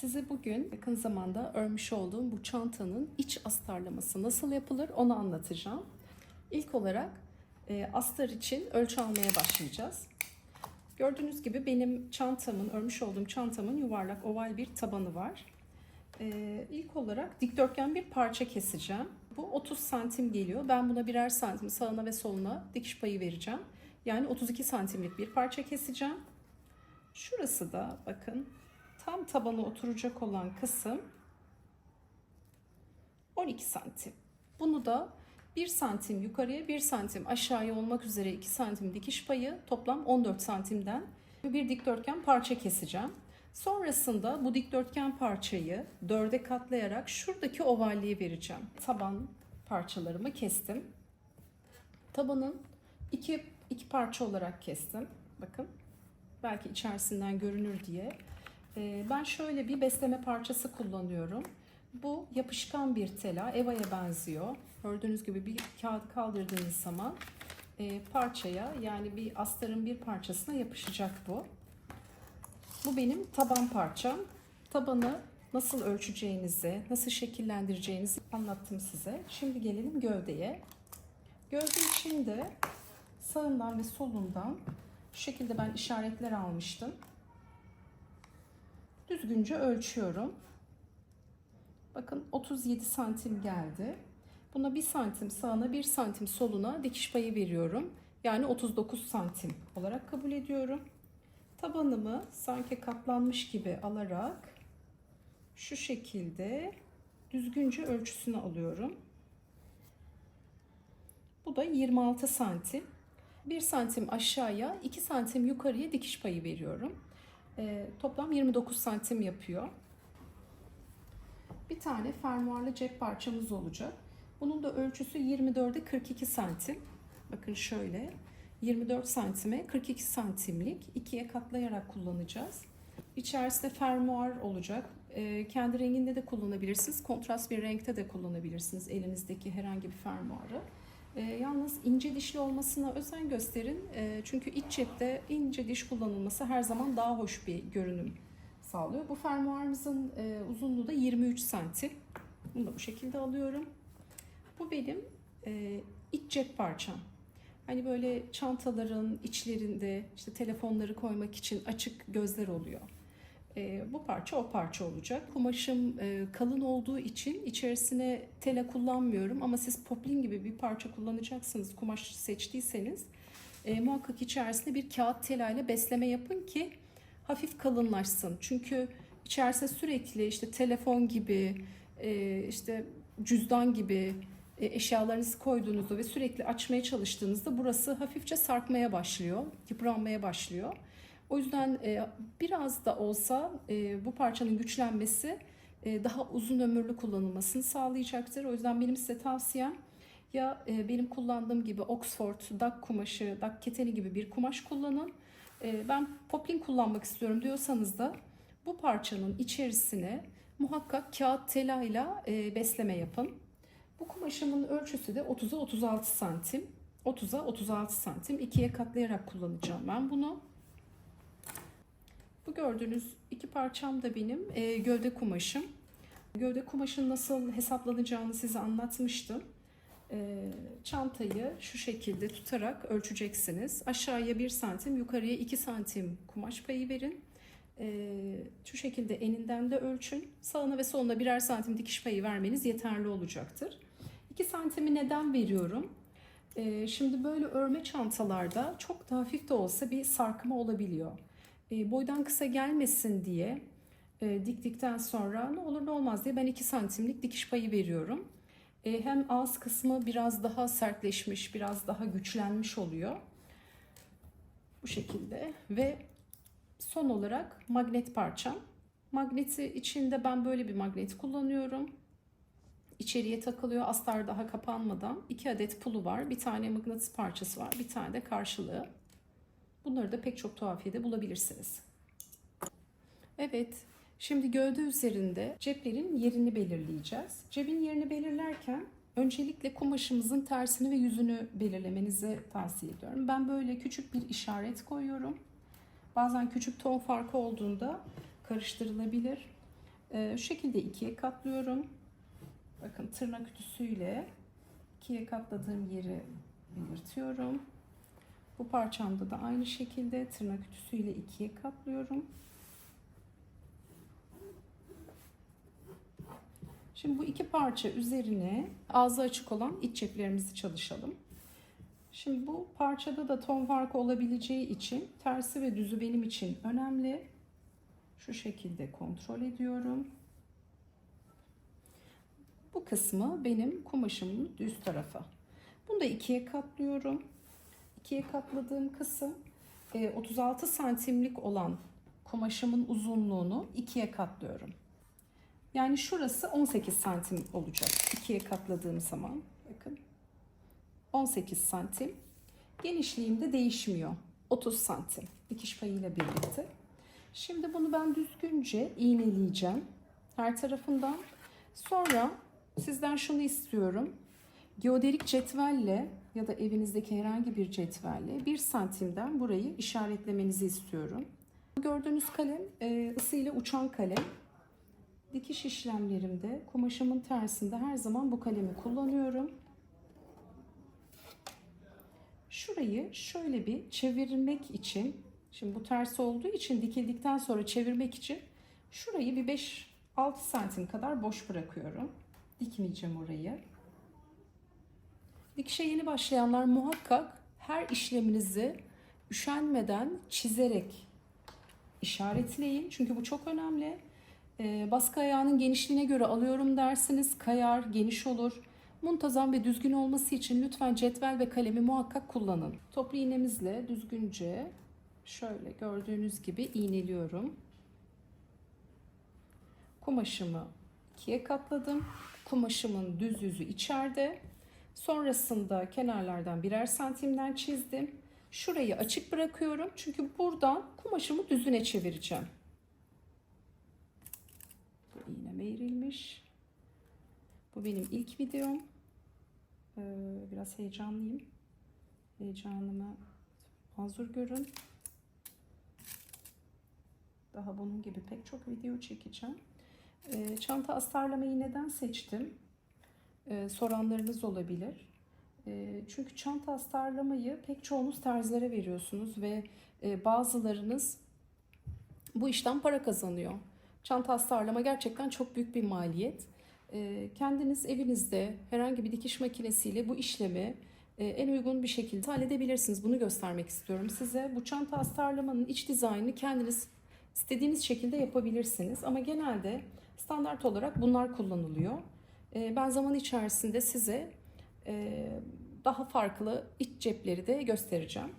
Size bugün yakın zamanda örmüş olduğum bu çantanın iç astarlaması nasıl yapılır onu anlatacağım. İlk olarak e, astar için ölçü almaya başlayacağız. Gördüğünüz gibi benim çantamın, örmüş olduğum çantamın yuvarlak oval bir tabanı var. E, ilk olarak dikdörtgen bir parça keseceğim. Bu 30 santim geliyor. Ben buna birer santim sağına ve soluna dikiş payı vereceğim. Yani 32 santimlik bir parça keseceğim. Şurası da bakın tam tabana oturacak olan kısım 12 santim. Bunu da 1 santim yukarıya 1 santim aşağıya olmak üzere 2 santim dikiş payı toplam 14 santimden bir dikdörtgen parça keseceğim. Sonrasında bu dikdörtgen parçayı dörde katlayarak şuradaki ovalliği vereceğim. Taban parçalarımı kestim. Tabanın iki, iki parça olarak kestim. Bakın belki içerisinden görünür diye. Ee, ben şöyle bir besleme parçası kullanıyorum. Bu yapışkan bir tela, evaya benziyor. Gördüğünüz gibi bir kağıt kaldırdığınız zaman e, parçaya yani bir astarın bir parçasına yapışacak bu. Bu benim taban parçam. Tabanı nasıl ölçeceğinizi, nasıl şekillendireceğinizi anlattım size. Şimdi gelelim gövdeye. Gövde için de sağından ve solundan şu şekilde ben işaretler almıştım. Düzgünce ölçüyorum. Bakın 37 santim geldi. Buna 1 santim sağına 1 santim soluna dikiş payı veriyorum. Yani 39 santim olarak kabul ediyorum. Tabanımı sanki katlanmış gibi alarak şu şekilde düzgünce ölçüsünü alıyorum. Bu da 26 santim. 1 santim aşağıya 2 santim yukarıya dikiş payı veriyorum. E, toplam 29 santim yapıyor. Bir tane fermuarlı cep parçamız olacak. Bunun da ölçüsü 24'e 42 santim. Bakın şöyle 24 santime 42 santimlik ikiye katlayarak kullanacağız. İçerisinde fermuar olacak. E, kendi renginde de kullanabilirsiniz. Kontrast bir renkte de kullanabilirsiniz elinizdeki herhangi bir fermuarı. E, yalnız ince dişli olmasına özen gösterin. E, çünkü iç cepte ince diş kullanılması her zaman daha hoş bir görünüm sağlıyor. Bu fermuarımızın e, uzunluğu da 23 santim. Bunu da bu şekilde alıyorum. Bu benim e, iç cep parçam. Hani böyle çantaların içlerinde işte telefonları koymak için açık gözler oluyor. E, bu parça o parça olacak. Kumaşım e, kalın olduğu için içerisine tela kullanmıyorum ama siz poplin gibi bir parça kullanacaksınız kumaş seçtiyseniz e, muhakkak içerisine bir kağıt tela ile besleme yapın ki hafif kalınlaşsın. Çünkü içerisine sürekli işte telefon gibi e, işte cüzdan gibi eşyalarınızı koyduğunuzda ve sürekli açmaya çalıştığınızda burası hafifçe sarkmaya başlıyor, yıpranmaya başlıyor. O yüzden e, biraz da olsa e, bu parçanın güçlenmesi e, daha uzun ömürlü kullanılmasını sağlayacaktır. O yüzden benim size tavsiyem ya benim kullandığım gibi Oxford, dak kumaşı, dak keteni gibi bir kumaş kullanın. Ben poplin kullanmak istiyorum diyorsanız da bu parçanın içerisine muhakkak kağıt telayla besleme yapın. Bu kumaşımın ölçüsü de 30'a 36 santim. 30'a 36 santim. ikiye katlayarak kullanacağım ben bunu. Bu gördüğünüz iki parçam da benim e, gövde kumaşım. Gövde kumaşın nasıl hesaplanacağını size anlatmıştım. E, çantayı şu şekilde tutarak ölçeceksiniz. Aşağıya 1 santim, yukarıya 2 santim kumaş payı verin. E, şu şekilde eninden de ölçün. Sağına ve soluna birer santim dikiş payı vermeniz yeterli olacaktır. 2 santimi neden veriyorum? E, şimdi böyle örme çantalarda çok da hafif de olsa bir sarkma olabiliyor e, boydan kısa gelmesin diye e, diktikten sonra ne olur ne olmaz diye ben 2 santimlik dikiş payı veriyorum. E, hem ağız kısmı biraz daha sertleşmiş, biraz daha güçlenmiş oluyor. Bu şekilde ve son olarak magnet parçam. Magneti içinde ben böyle bir magnet kullanıyorum. İçeriye takılıyor astar daha kapanmadan. 2 adet pulu var. Bir tane mıknatıs parçası var. Bir tane de karşılığı. Bunları da pek çok tuhafiyede bulabilirsiniz. Evet, şimdi gövde üzerinde ceplerin yerini belirleyeceğiz. Cebin yerini belirlerken öncelikle kumaşımızın tersini ve yüzünü belirlemenizi tavsiye ediyorum. Ben böyle küçük bir işaret koyuyorum. Bazen küçük ton farkı olduğunda karıştırılabilir. Ee, şu şekilde ikiye katlıyorum. Bakın tırnak ütüsüyle ikiye katladığım yeri belirtiyorum. Bu parçamda da aynı şekilde tırnak ütüsüyle ikiye katlıyorum. Şimdi bu iki parça üzerine ağzı açık olan iç ceplerimizi çalışalım. Şimdi bu parçada da ton farkı olabileceği için tersi ve düzü benim için önemli. Şu şekilde kontrol ediyorum. Bu kısmı benim kumaşımın düz tarafı. Bunu da ikiye katlıyorum. İkiye katladığım kısım e, 36 santimlik olan kumaşımın uzunluğunu ikiye katlıyorum. Yani şurası 18 santim olacak. ikiye katladığım zaman. Bakın. 18 santim. Genişliğim de değişmiyor. 30 santim. Dikiş payıyla birlikte. Şimdi bunu ben düzgünce iğneleyeceğim. Her tarafından. Sonra sizden şunu istiyorum. Geoderik cetvelle ya da evinizdeki herhangi bir cetvelle 1 santimden burayı işaretlemenizi istiyorum. Gördüğünüz kalem e, ısıyla uçan kalem. Dikiş işlemlerimde kumaşımın tersinde her zaman bu kalemi kullanıyorum. Şurayı şöyle bir çevirmek için, şimdi bu ters olduğu için dikildikten sonra çevirmek için şurayı bir 5-6 santim kadar boş bırakıyorum. Dikmeyeceğim orayı. Dikişe yeni başlayanlar muhakkak her işleminizi üşenmeden çizerek işaretleyin. Çünkü bu çok önemli. Ee, baskı ayağının genişliğine göre alıyorum dersiniz. Kayar, geniş olur. Muntazam ve düzgün olması için lütfen cetvel ve kalemi muhakkak kullanın. Toplu iğnemizle düzgünce şöyle gördüğünüz gibi iğneliyorum. Kumaşımı ikiye katladım. Kumaşımın düz yüzü içeride. Sonrasında kenarlardan birer santimden çizdim. Şurayı açık bırakıyorum. Çünkü buradan kumaşımı düzüne çevireceğim. Bu iğneme eğrilmiş. Bu benim ilk videom. Ee, biraz heyecanlıyım. Heyecanımı mazur görün. Daha bunun gibi pek çok video çekeceğim. Ee, çanta astarlamayı neden seçtim? Ee, soranlarınız olabilir. Ee, çünkü çanta astarlamayı pek çoğunuz terzilere veriyorsunuz ve e, bazılarınız bu işten para kazanıyor. Çanta astarlama gerçekten çok büyük bir maliyet. Ee, kendiniz evinizde herhangi bir dikiş makinesiyle bu işlemi e, en uygun bir şekilde halledebilirsiniz. Bunu göstermek istiyorum size. Bu çanta astarlamanın iç dizaynını kendiniz istediğiniz şekilde yapabilirsiniz. Ama genelde standart olarak bunlar kullanılıyor. Ee, Ben zaman içerisinde size e, daha farklı iç cepleri de göstereceğim.